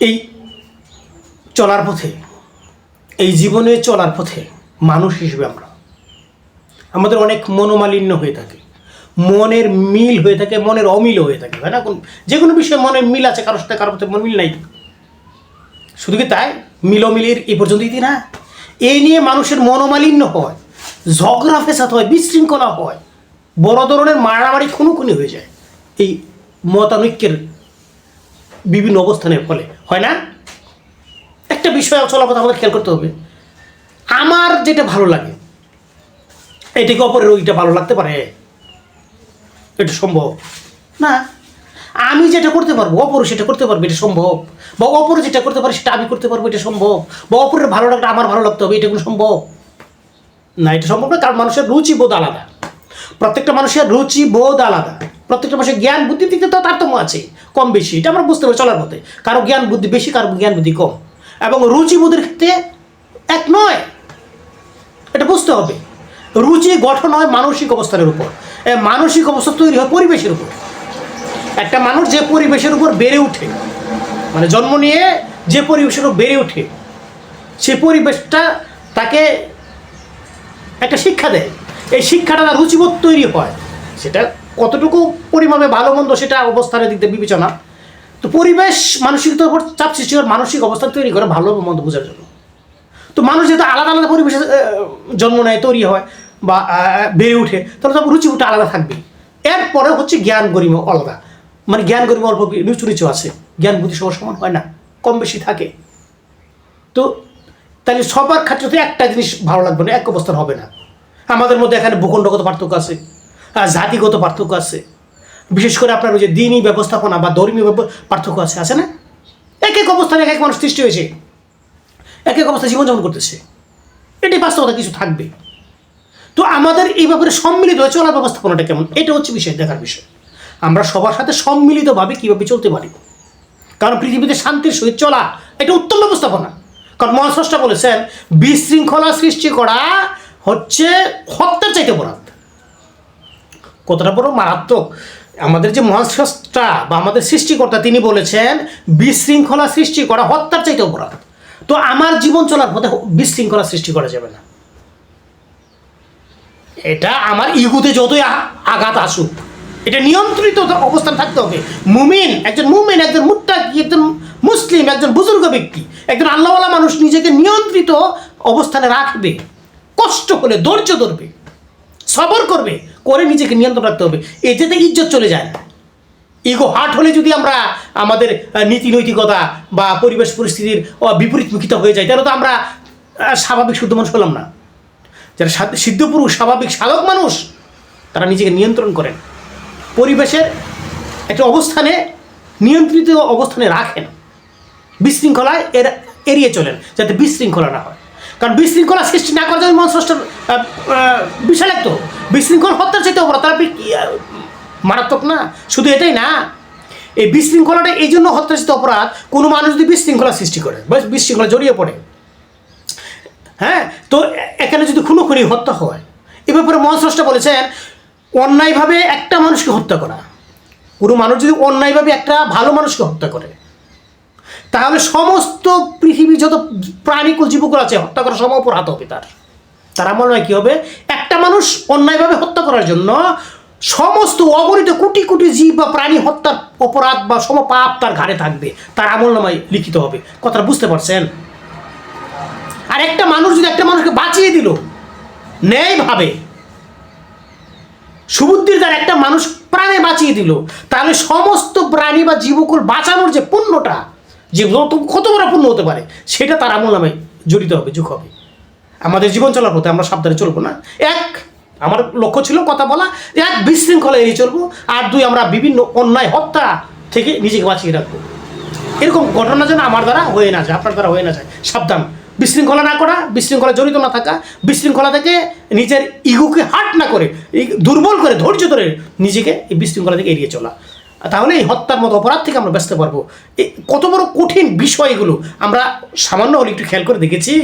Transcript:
এই চলার পথে, এই জীবনে চলার পথে মানুষ হিসেবে আমরা। আমাদের অনেক মনোমালিন্য হয়ে থাকে। মনের মিল হয়ে থাকে, মনের অমিল হয়ে থাকে তাই না? কোন যে কোনো বিষয়ে মনের মিল আছে, কারোর সাথে কারোর সাথে মন মিল নাই। শুধু কি তাই? মিলমিলির এই পর্যন্ত ইতি না? এই নিয়ে মানুষের মনোমালিন্য হয়, ঝগড়া ফেসাদ হয়, বিশৃঙ্খলা হয়, বড় ধরনের মারামারি খুনোখুনি হয়ে যায়। এই মতানৈক্যের বিভিন্ন অবস্থানের ফলে। হয় না? একটা বিষয় চলাপথ আমাদের খেয়াল করতে হবে। আমার যেটা ভালো লাগে, এটাকে অপরের ওইটা ভালো লাগতে পারে। এটা সম্ভব। না, আমি যেটা করতে পারব অপর সেটা করতে পারবে, এটা সম্ভব। বা অপর যেটা করতে পারে, সেটা আমি করতে পারব, এটা সম্ভব। বা অপরের ভালো লাগটা আমার ভালো লাগতে হবে, এটা কোনো সম্ভব। না, এটা সম্ভব না, কারণ মানুষের রুচি বোধ আলাদা। প্রত্যেকটা মানুষের রুচি বোধ আলাদা। প্রত্যেকটা মানুষের জ্ঞান বুদ্ধির দিকে তো তারতম্য আছে, কম বেশি। এটা আমরা বুঝতে পারি চলার পথে। কারও জ্ঞান বুদ্ধি বেশি, কারও জ্ঞান বুদ্ধি কম। এবং রুচি বোধের ক্ষেত্রে এক নয়। এটা বুঝতে হবে। রুচি গঠন হয় মানসিক অবস্থানের উপর। মানসিক অবস্থা তৈরি হয় পরিবেশের উপর। একটা মানুষ যে পরিবেশের উপর বেড়ে ওঠে মানে জন্ম নিয়ে যে পরিবেশের উপর বেড়ে ওঠে সে পরিবেশটা তাকে একটা শিক্ষা দেয়। এই শিক্ষাটা তার রুচিবোধ তৈরি হয়। সেটা কতটুকু পরিমাণে ভালো মন্দ সেটা অবস্থানের দিক দিয়ে বিবেচনা। তো পরিবেশ মানসিকতার উপর চাপ সৃষ্টি করে মানসিক অবস্থা তৈরি করে ভালো মন্দ বোঝার জন্য। তো মানুষ যেহেতু আলাদা আলাদা পরিবেশে জন্ম নেয়, তৈরি হয় বা বেড়ে ওঠে, তাহলে তো রুচিবোধটা আলাদা থাকবে। এরপরে হচ্ছে জ্ঞান, গরিমা আলাদা। মানে জ্ঞান, গরিমা অল্প নিচু নিচু আছে। জ্ঞান, বুদ্ধি সবার সমান হয় না, কম বেশি থাকে। তো তাহলে সবার ক্ষেত্রে তো একটা জিনিস ভালো লাগবে না, এক অবস্থার হবে না। আমাদের মধ্যে এখানে ভূখণ্ডগত পার্থক্য আছে। জাতিগত পার্থক্য আছে। বিশেষ করে আপনার ওই যে দিনই ব্যবস্থাপনা বা ধর্মীয় পার্থক্য আছে আছে না? এক এক অবস্থানে এক এক মানুষ সৃষ্টি হয়েছে। এক এক অবস্থায় জীবনযাপন করতেছে। এটি বাস্তবতা কিছু থাকবে। তো আমাদের এই ব্যাপারে সম্মিলিত হয়ে চলার ব্যবস্থাপনাটা কেমন? এটা হচ্ছে বিষয়, দেখার বিষয়। আমরা সবার সাথে সম্মিলিতভাবে কীভাবে চলতে পারি? কারণ পৃথিবীতে শান্তির সহিত চলা এটা উত্তম ব্যবস্থাপনা। কারণ মহাস্রষ্টা বলেছেন, বিশৃঙ্খলা সৃষ্টি করা হচ্ছে হত্যার চাইতে অপরাধ। কতটা বড়? মারাত্মক। আমাদের যে মহাস্রষ্টা বা আমাদের সৃষ্টিকর্তা, তিনি বলেছেন, বিশৃঙ্খলা সৃষ্টি করা হত্যার চাইতে অপরাধ তো আমার জীবন চলার পথে বিশৃঙ্খলা সৃষ্টি করা যাবে না। এটা আমার ইগুতে যতই আঘাত আসুক, এটা নিয়ন্ত্রিত অবস্থান থাকতে হবে। মুমিন, একজন মুমিন, একজন মুত্তাকি, একজন মুসলিম, একজন বুজুর্গ ব্যক্তি, একজন আল্লাহওয়ালা মানুষ নিজেকে নিয়ন্ত্রিত অবস্থানে রাখবে। কষ্ট হলে ধৈর্য ধরবে। সবর করবে, করে নিজেকে নিয়ন্ত্রণ রাখতে হবে। এতে ইজ্জত চলে যায়। ইগো হার্ট হলে যদি আমরা আমাদের নীতি নৈতিকতা বা পরিবেশ পরিস্থিতির বিপরীতমুখিত হয়ে যায় তাহলে তো আমরা স্বাভাবিক শুদ্ধ মানুষ হলাম না। যারা সিদ্ধ পুরুষ, স্বাভাবিক সাধক মানুষ, তারা নিজেকে নিয়ন্ত্রণ করেন। পরিবেশের একটা অবস্থানে নিয়ন্ত্রিত অবস্থানে রাখেন। বিশৃঙ্খলায় এর এড়িয়ে চলেন, যাতে বিশৃঙ্খলা না হয়। কারণ বিশৃঙ্খলা সৃষ্টি না করা যাবে মন স্রষ্টার বিশাল তো। বিশৃঙ্খল হত্যার চাইতে অপরাধ, তারা মারাত্মক না? শুধু এটাই না। এই বিশৃঙ্খলাটা এই জন্য হত্যাচিত অপরাধ, কোনো মানুষ যদি বিশৃঙ্খলা সৃষ্টি করে, বা বিশৃঙ্খলা জড়িয়ে পড়ে হ্যাঁ? তো এখানে যদি খুনোখুনি হত্যা হয়, এ ব্যাপারে মহাস্রষ্টা বলেছেন, অন্যায়ভাবে একটা মানুষকে হত্যা করা। কোনো মানুষ যদি অন্যায়ভাবে একটা ভালো মানুষকে হত্যা করে তাহলে সমস্ত পৃথিবীর যত প্রাণীকুল জীবকুল আছে, হত্যা করা সম অপরাধ হবে তার। তার আমল নয়, কী হবে? একটা মানুষ অন্যায়ভাবে হত্যা করার জন্য সমস্ত অগণিত কোটি কোটি জীব বা প্রাণী হত্যার অপরাধ বা সম পাপ তার ঘাড়ে থাকবে। তার আমল নামায় লিখিত হবে। কথাটা বুঝতে পারছেন? আর একটা মানুষ যদি একটা মানুষকে বাঁচিয়ে দিল, ন্যায়ভাবে সুবুদ্ধির দ্বারা একটা মানুষ প্রাণে বাঁচিয়ে দিল, তাহলে সমস্ত প্রাণী বা জীবকুল বাঁচানোর যে পুণ্যটা যে কত বড় পুণ্য হতে পারে, সেটা তার আমল নামে জড়িত হবে, যুগ হবে। আমাদের জীবন চলার পথে আমরা সাবধানে চলবো না। এক, আমার লক্ষ্য ছিল কথা বলা, এক বিশৃঙ্খলা এড়িয়ে চলবো। আর দুই, আমরা বিভিন্ন অন্যায়, হত্যা থেকে নিজেকে বাঁচিয়ে রাখব। এরকম ঘটনা যেন আমার দ্বারা হয়ে না যায়, আপনার দ্বারা হয়ে না যায়, সাবধান। বিশৃঙ্খলা না করা, বিশৃঙ্খলা জড়িত না থাকা, বিশৃঙ্খলা থেকে নিজের ইগোকে হাট না করে দুর্বল করে, ধৈর্য ধরে নিজেকে এই বিশৃঙ্খলা থেকে এড়িয়ে চলা। তাহলে এই হত্যার মতো অপরাধ থেকে আমরা বাঁচতে পারব। কত বড় কঠিন বিষয় এগুলো। আমরা সামান্য হলে একটু খেয়াল করে দেখেছি।